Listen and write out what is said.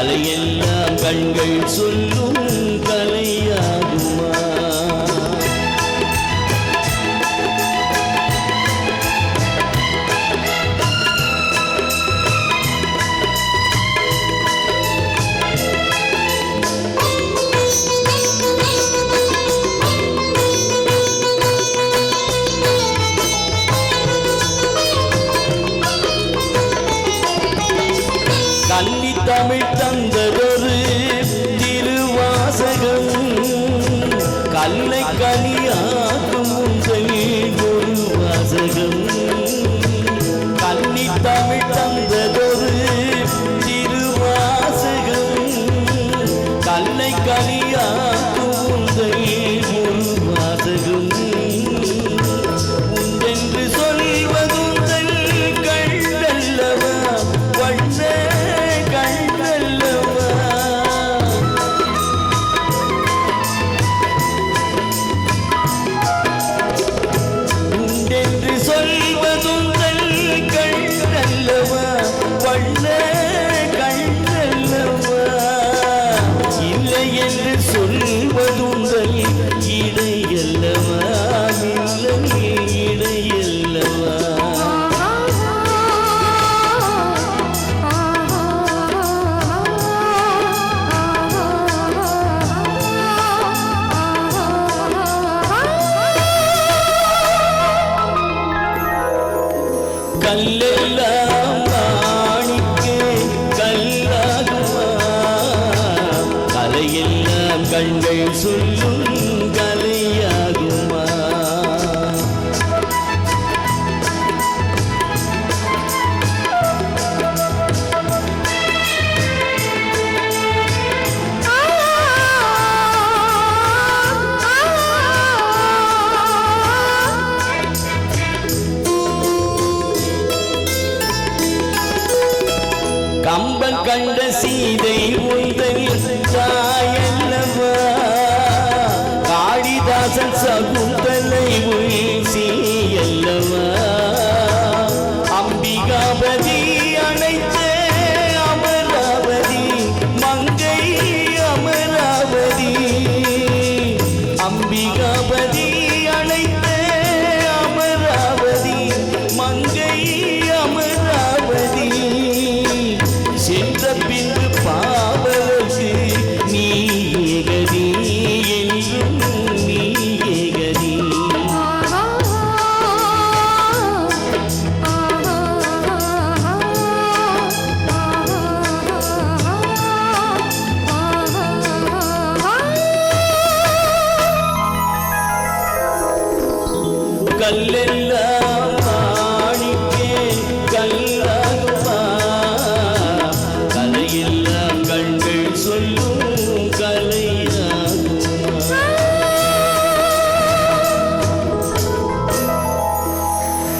கலையெல்லாம் கண்கள் சொல்லும் கலையாகுமா? தமிழ் கல்லை கனியாக்கும் உங்கள் ஒரு வாசகம். கன்னி தமிழ் தந்ததொரு திருவாசகம். கல்லை கனியாக்கும் கல்லெல்லாம் மாணிக்க கல்லாகுமா? கலையெல்லாம் கண்கள் சொல்லும் கல்லெல்லாம்